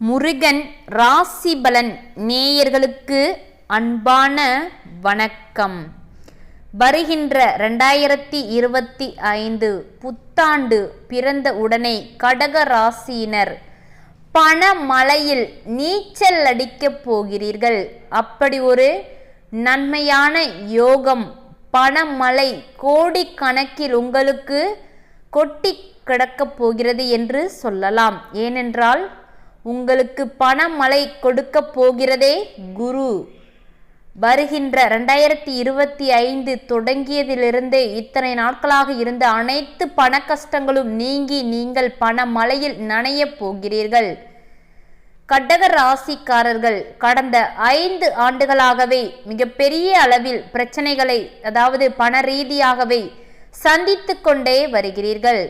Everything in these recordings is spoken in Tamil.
முருகன் ராசிபலன் நேயர்களுக்கு அன்பான வணக்கம். வருகின்ற ரெண்டாயிரத்தி இருபத்தி ஐந்து புத்தாண்டு பிறந்த உடனே கடக ராசியினர் பணமழையில் நீச்சல் அடிக்கப் போகிறீர்கள். அப்படி ஒரு நன்மையான யோகம் பணமழை கோடிக்கணக்கில் உங்களுக்கு கொட்டி கிடக்கப் போகிறது என்று சொல்லலாம். ஏனென்றால் உங்களுக்கு பணமழை கொடுக்க போகிறதே குரு. வருகின்ற ரெண்டாயிரத்தி இருபத்தி ஐந்து தொடங்கியதிலிருந்தே இத்தனை நாட்களாக இருந்த அனைத்து பண கஷ்டங்களும் நீங்கி நீங்கள் பணமழையில் நனையப் போகிறீர்கள். கடக ராசிக்காரர்கள் கடந்த ஐந்து ஆண்டுகளாகவே மிகப்பெரிய அளவில் பிரச்சனைகளை அதாவது பண ரீதியாகவே சந்தித்து கொண்டே வருகிறீர்கள்.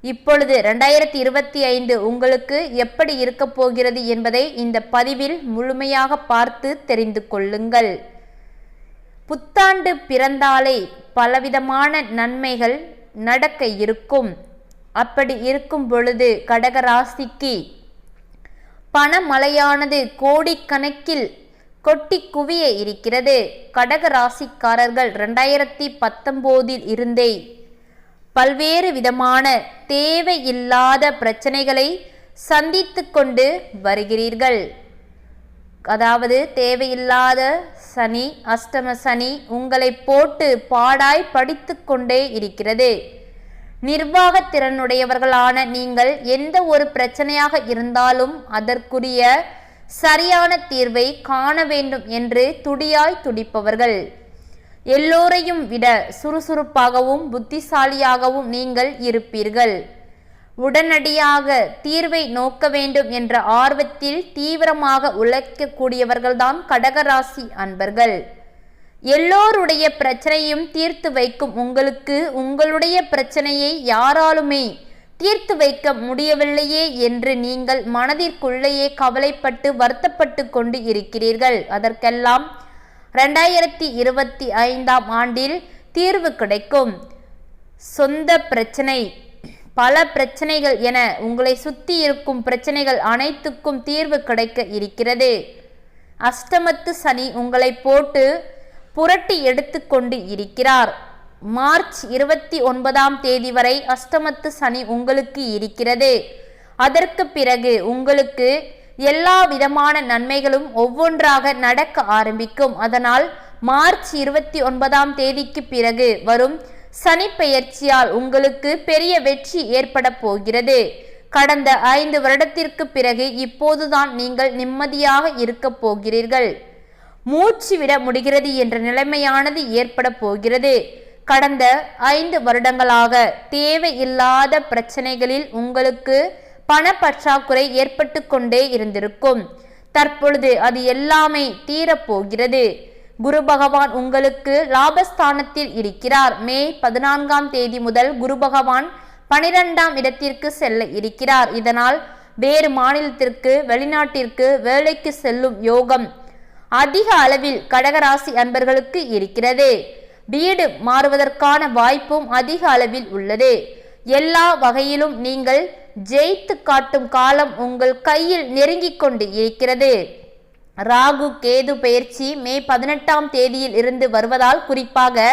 இப்பொழுது ரெண்டாயிரத்தி இருபத்தி ஐந்து உங்களுக்கு எப்படி இருக்கப் போகிறது என்பதை இந்த பதிவில் முழுமையாக பார்த்து தெரிந்து கொள்ளுங்கள். புத்தாண்டு பிறந்தாலே பலவிதமான நன்மைகள் நடக்க இருக்கும். அப்படி இருக்கும் பொழுது கடகராசிக்கு பணமழையானது கோடிக்கணக்கில் கொட்டி குவிய இருக்கிறது. கடக ராசிக்காரர்கள் ரெண்டாயிரத்தி பத்தொம்போதில் இருந்தே பல்வேறு விதமான தேவையில்லாத பிரச்சனைகளை சந்தித்து கொண்டு வருகிறீர்கள். அதாவது தேவையில்லாத சனி அஷ்டம சனி உங்களை போட்டு பாடாய் படித்து கொண்டே இருக்கிறது நிர்வாகத்திறனுடையவர்களான நீங்கள் எந்த ஒரு பிரச்சனையாக இருந்தாலும் அதற்குரிய சரியான தீர்வை காண வேண்டும் என்று துடியாய் துடிப்பவர்கள். எல்லோரையும் விட சுறுசுறுப்பாகவும் புத்திசாலியாகவும் நீங்கள் இருப்பீர்கள். உடனடியாக தீர்வை நோக்க வேண்டும் என்ற ஆர்வத்தில் தீவிரமாக உழைக்கக்கூடியவர்கள்தான் கடகராசி அன்பர்கள். எல்லோருடைய பிரச்சனையும் தீர்த்து வைக்கும் உங்களுக்கு உங்களுடைய பிரச்சனையை யாராலுமே தீர்த்து வைக்க முடியவில்லையே என்று நீங்கள் மனதிற்குள்ளேயே கவலைப்பட்டு வருத்தப்பட்டு கொண்டு இருக்கிறீர்கள். அதற்கெல்லாம் ரெண்டாயிரத்தி இருபத்தி ஐந்தாம் ஆண்டில் தீர்வு கிடைக்கும். சொந்த பிரச்சனை பல பிரச்சனைகள் என உங்களை சுத்தி இருக்கும் பிரச்சனைகள் அனைத்துக்கும் தீர்வு கிடைக்க இருக்கிறது. அஷ்டமத்து சனி உங்களை போட்டு புரட்டி எடுத்து கொண்டு இருக்கிறார். மார்ச் இருபத்தி ஒன்பதாம் தேதி வரை அஷ்டமத்து சனி உங்களுக்கு இருக்கிறது. அதற்கு பிறகு உங்களுக்கு எல்லா விதமான நன்மைகளும் ஒவ்வொன்றாக நடக்க ஆரம்பிக்கும். அதனால் மார்ச் இருபத்தி ஒன்பதாம் தேதிக்கு பிறகு வரும் சனி பெயர்ச்சியால் உங்களுக்கு பெரிய வெற்றி ஏற்பட போகிறது. கடந்த ஐந்து வருடத்திற்கு பிறகு இப்போதுதான் நீங்கள் நிம்மதியாக இருக்கப் போகிறீர்கள். மூச்சு விட முடிகிறது என்ற நிலைமையானது ஏற்பட போகிறது. கடந்த ஐந்து வருடங்களாக தேவையில்லாத பிரச்சனைகளில் உங்களுக்கு பணப்பற்றாக்குறை ஏற்பட்டு கொண்டே இருந்திருக்கும். தற்பொழுது அது எல்லாமே தீரப்போகிறது. குரு பகவான் உங்களுக்கு லாபஸ்தானத்தில் இருக்கிறார். மே பதினான்காம் தேதி முதல் குரு பகவான் பனிரெண்டாம் இடத்திற்கு செல்ல இருக்கிறார். இதனால் வேறு மாநிலத்திற்கு வெளிநாட்டிற்கு வேலைக்கு செல்லும் யோகம் அதிக அளவில் கடகராசி அன்பர்களுக்கு இருக்கிறது. வீடு மாறுவதற்கான வாய்ப்பும் அதிக அளவில் உள்ளது. எல்லா வகையிலும் நீங்கள் ஜெயித்து காட்டும் காலம் உங்கள் கையில் நெருங்கிக் கொண்டு இருக்கிறது. ராகு கேது பயிற்சி மே பதினெட்டாம் தேதியில் இருந்து வருவதால் குறிப்பாக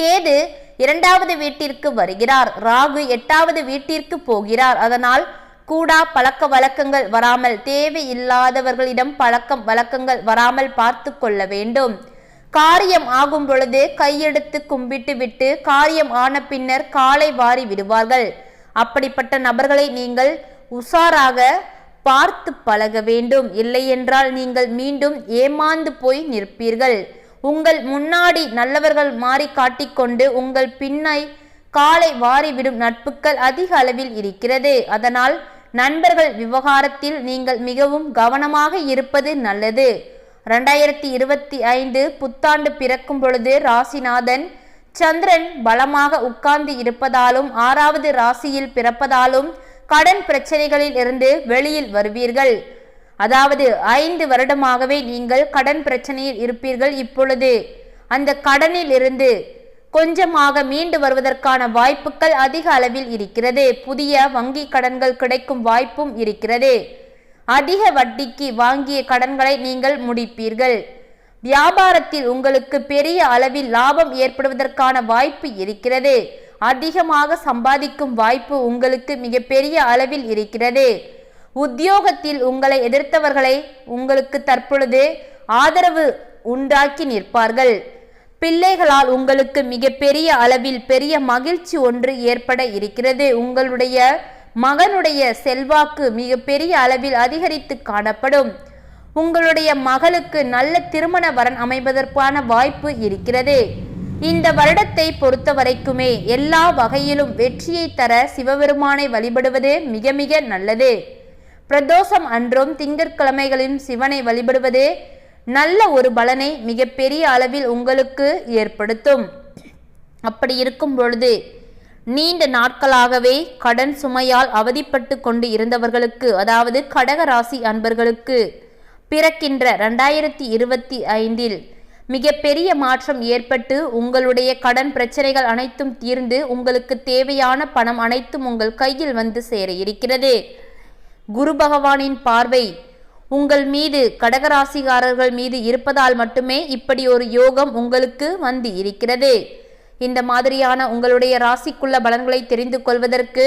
கேது இரண்டாவது வீட்டிற்கு வருகிறார். ராகு எட்டாவது வீட்டிற்கு போகிறார். அதனால் கூடா பழக்க வழக்கங்கள் வராமல் தேவையில்லாதவர்களிடம் பழக்கம் வழக்கங்கள் வராமல் பார்த்து கொள்ள வேண்டும். காரியம் ஆகும் பொழுது கையெடுத்து கும்பிட்டு விட்டு காரியம் ஆன பின்னர் காலை வாரி விடுவார்கள். அப்படிப்பட்ட நபர்களை நீங்கள் உஷாராக பார்த்து பழக வேண்டும். இல்லையென்றால் நீங்கள் மீண்டும் ஏமாந்து போய் நிற்பீர்கள். உங்கள் முன்னாடி நல்லவர்கள் மாறி காட்டிக்கொண்டு உங்கள் பின்னை காலை வாரிவிடும் நட்புகள் அதிக அளவில் இருக்கிறது. அதனால் நண்பர்கள் விவகாரத்தில் நீங்கள் மிகவும் கவனமாக இருப்பது நல்லது. ரெண்டாயிரத்தி இருபத்தி ஐந்து புத்தாண்டு பிறக்கும் பொழுது ராசிநாதன் சந்திரன் பலமாக உட்கார்ந்து இருப்பதாலும் ஆறாவது ராசியில் பிறப்பதாலும் கடன் பிரச்சனைகளில் இருந்து வெளியில் வருவீர்கள். அதாவது ஐந்து வருடமாகவே நீங்கள் கடன் பிரச்சனையில் இருப்பீர்கள் இப்பொழுது. அந்த கடனில் இருந்து கொஞ்சமாக மீண்டு வருவதற்கான வாய்ப்புகள் அதிக அளவில் இருக்கிறது. புதிய வங்கி கடன்கள் கிடைக்கும் வாய்ப்பும் இருக்கிறது. அதிக வட்டிக்கு வாங்கிய கடன்களை நீங்கள் முடிப்பீர்கள். வியாபாரத்தில் உங்களுக்கு பெரிய அளவில் லாபம் ஏற்படுவதற்கான வாய்ப்பு இருக்கிறது. அதிகமாக சம்பாதிக்கும் வாய்ப்பு உங்களுக்கு மிகப்பெரிய அளவில் இருக்கிறது. உத்தியோகத்தில் உங்களை எதிர்த்தவர்களை உங்களுக்கு தற்பொழுது ஆதரவு உண்டாக்கி நிற்பார்கள். பிள்ளைகளால் உங்களுக்கு மிகப்பெரிய அளவில் பெரிய மகிழ்ச்சி ஒன்று ஏற்பட இருக்கிறது. உங்களுடைய மகனுடைய செல்வாக்கு மிகப்பெரிய அளவில் அதிகரித்து காணப்படும். உங்களுடைய மகளுக்கு நல்ல திருமண வரன் அமைவதற்கான வாய்ப்பு இருக்கிறது. இந்த வருடத்தை பொறுத்த வரைக்குமே எல்லா வகையிலும் வெற்றியை தர சிவபெருமானை வழிபடுவது மிக மிக நல்லது. பிரதோஷம் அன்றும் திங்கட்கிழமைகளின் சிவனை வழிபடுவது நல்ல ஒரு பலனை மிகப்பெரிய அளவில் உங்களுக்கு ஏற்படுத்தும். அப்படி இருக்கும் பொழுது நீண்ட நாட்களாகவே கடன் சுமையால் அவதிப்பட்டு கொண்டு இருந்தவர்களுக்கு அதாவது கடக ராசி அன்பர்களுக்கு பிறக்கின்ற ரெண்டாயிரத்தி இருபத்தி ஐந்தில் மிகப்பெரிய மாற்றம் ஏற்பட்டு உங்களுடைய கடன் பிரச்சனைகள் அனைத்தும் தீர்ந்து உங்களுக்கு தேவையான பணம் அனைத்தும் உங்கள் கையில் வந்து சேர இருக்கிறது. குரு பகவானின் பார்வை உங்கள் மீது கடகராசிகாரர்கள் மீது இருப்பதால் மட்டுமே இப்படி ஒரு யோகம் உங்களுக்கு வந்து இருக்கிறது. இந்த மாதிரியான உங்களுடைய ராசிக்குள்ள பலன்களை தெரிந்து கொள்வதற்கு